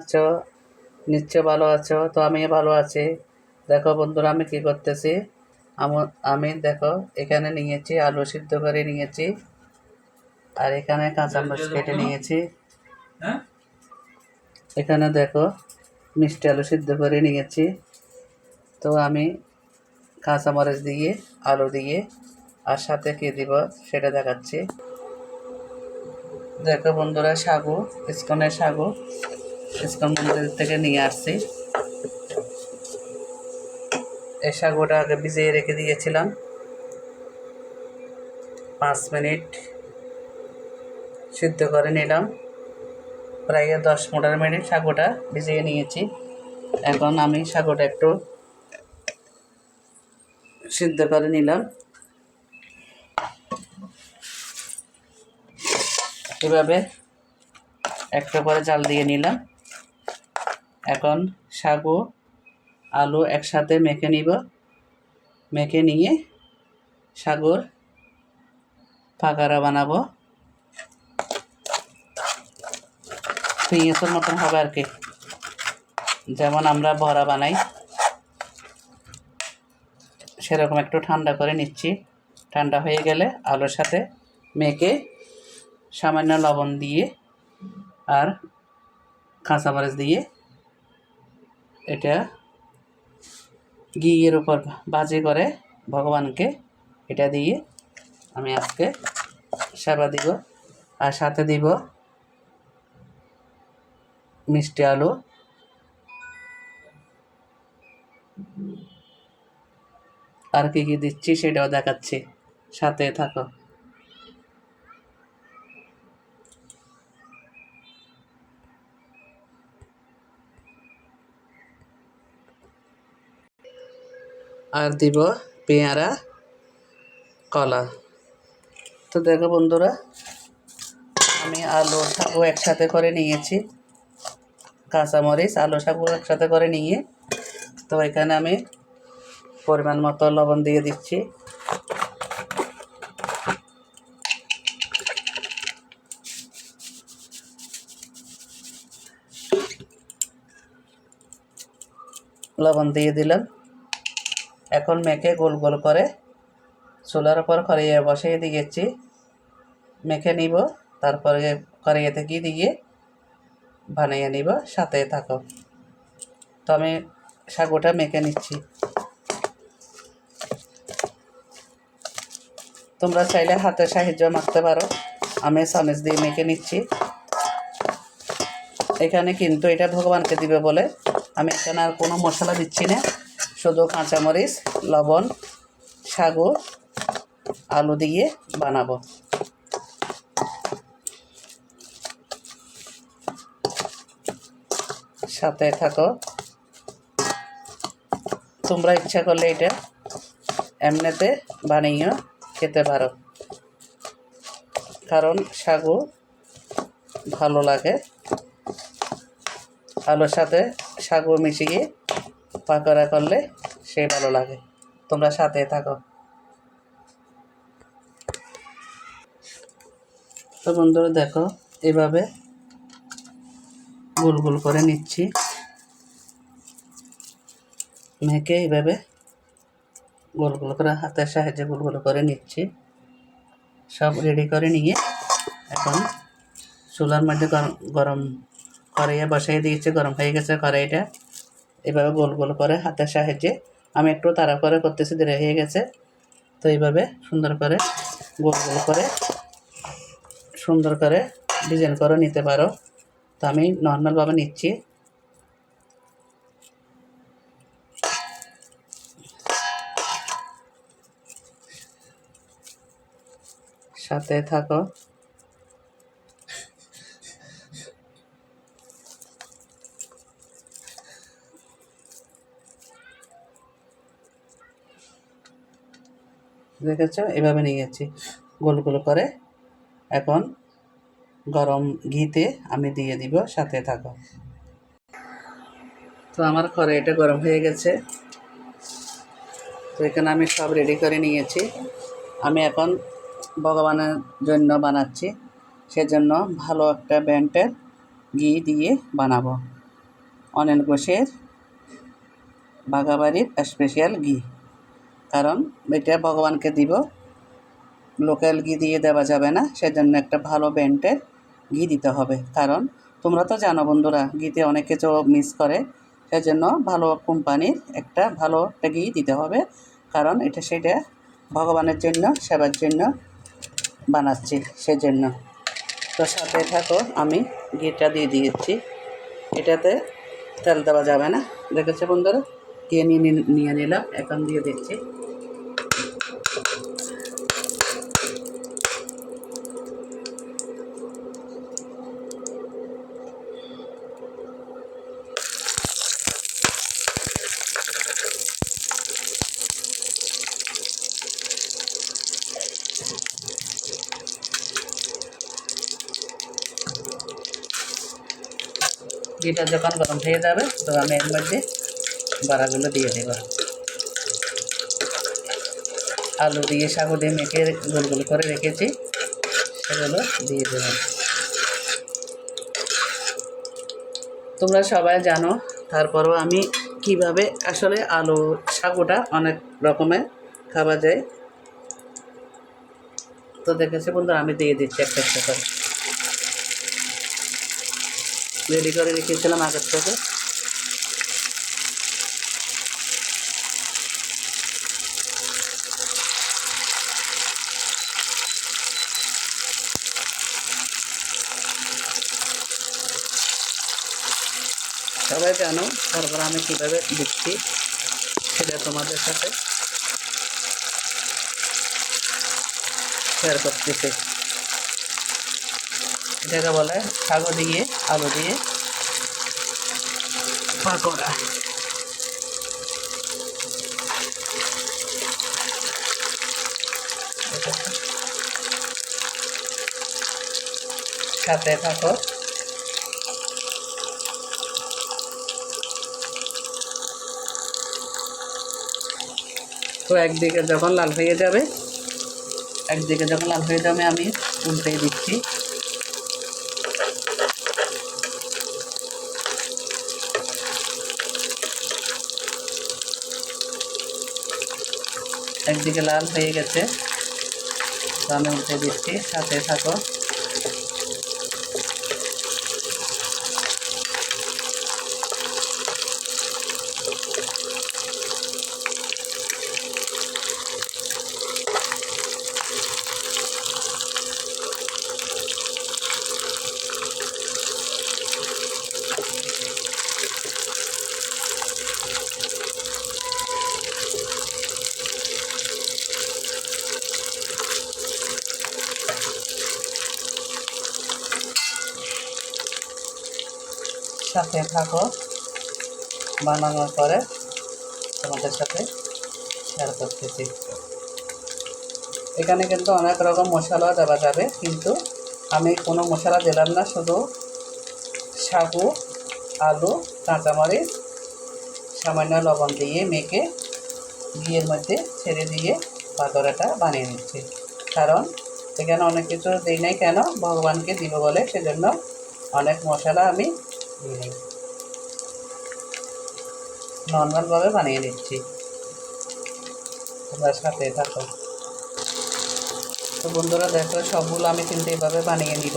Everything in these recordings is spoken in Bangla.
আছো? নিশ্চয় ভালো আছো? তো আমি ভালো আছি। দেখো বন্ধুরা আমি কি করতেছি? আম- দেখো এখানে নিয়েছি আলু সিদ্ধ করে নিয়েছি। আর এখানে কাঁচা কাঁচামরিচ কেটে নিয়েছি। হ্যাঁ? এখানে দেখো মিষ্টি আলু সিদ্ধ করে নিয়েছি। তো আমি কাঁচামরিচ দিয়ে আলু দিয়ে আর সাথে কি দিব সেটা দেখাচ্ছি। দেখো বন্ধুরা সাগু ইস্কনের সাগু। ইস্কন মন্দির থেকে নিয়ে আসছি। এই সাগুটা আগে ভিজিয়ে রেখে দিয়েছিলাম। পাঁচ মিনিট সিদ্ধ করে নিলাম। প্রায় দশ পনেরো মিনিট সাগুটা ভিজিয়ে নিয়েছি। এখন আমি সাগুটা একটু সিদ্ধ করে নিলাম। এভাবে একটা করে জাল দিয়ে নিলাম। এখন সাগু আলু একসাথে মেখে নিব। মেখে নিয়ে সাগর পাকারা বানাবো। পেঁয়াজের মতন হবে আর কি। যেমন আমরা ভরা বানাই, সেরকম একটু ঠান্ডা করে নিচ্ছি। ঠান্ডা হয়ে গেলে আলুর সাথে মেখে সামান্য লবণ দিয়ে আর কাঁচামরিচ দিয়ে এটা ঘিয়ের উপর ভাজি করে ভগবানকে এটা দিয়ে আমি আজকে সেবা দিব আর সাথে দিব মিষ্টি আলু। আর কি কি দিচ্ছি সেটাও দেখাচ্ছি। সাথে থাকো। আর দিব পেয়ারা, কলা। তো দেখো বন্ধুরা, আমি আলু সাগু একসাথে করে নিয়েছি। কাঁচামরিচ, আলু সাগু একসাথে করে নিয়ে, তো এখানে আমি পরিমাণ মতো লবণ দিয়ে দিচ্ছি। লবণ দিয়ে দিলাম। এখন মেখে গোল গোল করে চুলার উপর কড়াইয়ে বসিয়ে দিয়েছি। মেখে নিব, তারপরে কড়াইয়ে কি দিয়ে বানিয়ে নিব, সাথে থাকো। তো আমি সাগুটা মেখে নিচ্ছি। তোমরা চাইলে হাতে সাহায্য মাখতে পারো। আমি চামিচ দিয়ে মেখে নিচ্ছি। এখানে কিন্তু এটা ভগবানকে দিবে বলে আমি এখানে আর কোনো মশলা দিচ্ছি না। শুধু কাঁচামরিচ, লবণ সাগু আলু দিয়ে বানাবো। সাথে থাকো। তোমরা ইচ্ছা করলে এটা এমনিতে বানিয়েও খেতে পারো। কারণ সাগু ভালো লাগে। আলুর সাথে সাগু মিশিয়ে পাকোড়া করলে সে ভালো লাগে। তোমরা সাথে থাকো। তো বন্ধুরা দেখো, এভাবে গোল গোল করে নিচ্ছি। মেখে এইভাবে গোল গোল করে, হাতের সাহায্যে গোল গোল করে নিচ্ছি। সব রেডি করে নিয়ে এখন চুলার মধ্যে গরম গরম কড়াইয়ে বসাই দিয়েছি, গরম হয়ে গেছে কড়াইটা। এভাবে গোল গোল করে হাতের সাহায্যে। আমি একটু তাড়া করে করতেছি, দেরি হয়ে গেছে। তো এইভাবে সুন্দর করে গোল গোল করে সুন্দর করে ডিজাইন করে নিতে পারো। তো আমি নর্মালভাবে নিচ্ছি। সাথে থাকো। দেখেছ? এভাবে নিয়েছি গোল গোল করে এখন গরম ঘিতে আমি দিয়ে দিব, সাথে থাকো। তো আমার কড়াইটা গরম হয়ে গেছে। তো এখানে আমি সব রেডি করে নিয়েছি। আমি এখন ভগবানের জন্য বানাচ্ছি। সেজন্য ভালো একটা ব্যান্ডের ঘি দিয়ে বানাবো। অনিল ঘোষের বাঘাবাড়ির স্পেশাল ঘি। কারণ এটা ভগবানকে দিব। লোকাল ঘি দিয়ে দেওয়া যাবে না, সেজন্য একটা ভালো ব্র্যান্ডের ঘি দিতে হবে। কারণ তোমরা তো জানো বন্ধুরা, ঘিতে অনেক কিছু মিস করে, সেজন্য ভালো কোম্পানির একটা ভালো একটা ঘি দিতে হবে। কারণ এটা সেটা ভগবানের জন্য, সেবার জন্য বানাচ্ছি, সেজন্য। তো সাথে থাকো, আমি ঘিটা দিয়ে দিয়েছি। এটাতে তেল দেওয়া যাবে না। দেখেছে বন্ধুরা? নিয়ে নিয়ে নিলাম, এখন দিয়ে দিচ্ছি। ঘিটা যখন গরম হয়ে যাবে, তো আমি এর মধ্যে বড়াগুলো দিয়ে দেবো। আলু দিয়ে সাগু দিয়ে মেখে গোল গোল করে রেখেছি, সেগুলো দিয়ে দেবো। তোমরা সবাই জানো, তারপরও আমি কীভাবে আসলে আলু সাগুটা অনেক রকমের খাওয়া যায়। তো দেখেছি বন্ধু আমি দিয়ে দিচ্ছি একটা একটা করে। রেডি করে রেখেছিলাম আগের থেকে। সবাই জানো তারপর আমি কীভাবে দিচ্ছি সেটা তোমাদের সাথে শেয়ার করতেছি। এটাকে বলে সাগর দিয়ে, আলু দিয়ে। পাকোড়া। সাথে থাকো তো একদিকে যখন লাল হয়ে যাবে, একদিকে যখন লাল হয়ে যাবে আমি উল্টে দিচ্ছি। একদিকে লাল হয়ে গেছে। তো আমি উঠে দিচ্ছি সাথে থাকো। সাথে থাকো বানানোর পরে তোমাদের সাথে শেয়ার করতেছি। এখানে কিন্তু অনেক রকম মশলা দেওয়া যাবে, কিন্তু আমি কোনো মশলা দিলাম না, শুধু সাগু, আলু, কাঁচামরিচ, সামান্য লবণ দিয়ে মেখে ঘিয়ের মধ্যে ছেড়ে দিয়ে পাতোড়াটা বানিয়ে নিচ্ছি। কারণ এখানে অনেক কিছু দিই নাই কেন? ভগবানকে দিব বলে, সেজন্য অনেক মশলা আমি নর্মালভাবে বানিয়ে নিচ্ছি। তোমরা সাথে থাকো। তো বন্ধুরা, দেখো, সবগুলো আমি কিন্তু এইভাবে বানিয়ে নিব।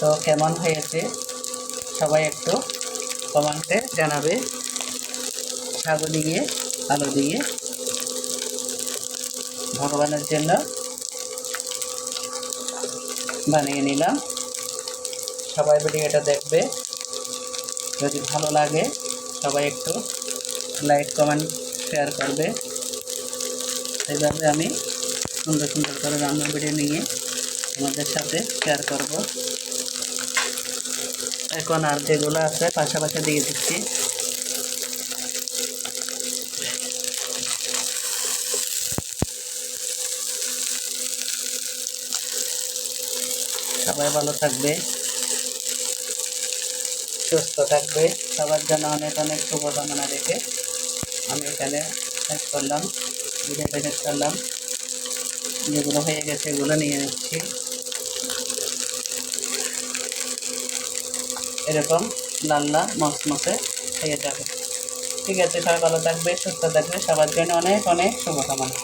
তো কেমন হয়েছে সবাই একটু কমেন্টে জানাবে। সাগু দিয়ে আলু দিয়ে, ভগবানের জন্য বানিয়ে নিলাম। সবাই ভিডিওটা দেখবে। যদি ভালো লাগে, সবাই একটু লাইক কমেন্ট শেয়ার করবে। এইভাবে আমি সুন্দর সুন্দর করে রান্না ভিডিও নিয়ে তোমাদের সাথে শেয়ার করব। এখন আর যেগুলো আছে, পাশাপাশি দিয়ে দিচ্ছি। সবাই ভালো থাকবে। সুস্থ থাকবে। সবার জন্য অনেক অনেক শুভকামনা রেখে আমি এখানে শেষ করলাম ভিডিওটা শেষ করলাম যেগুলো হয়ে গেছে এগুলো নিয়ে নিচ্ছি এরকম লাল লাল মচমচে হয়ে যাবে। ঠিক আছে, সবাই ভালো থাকবে, সুস্থ থাকবে। সবার জন্য অনেক অনেক শুভকামনা।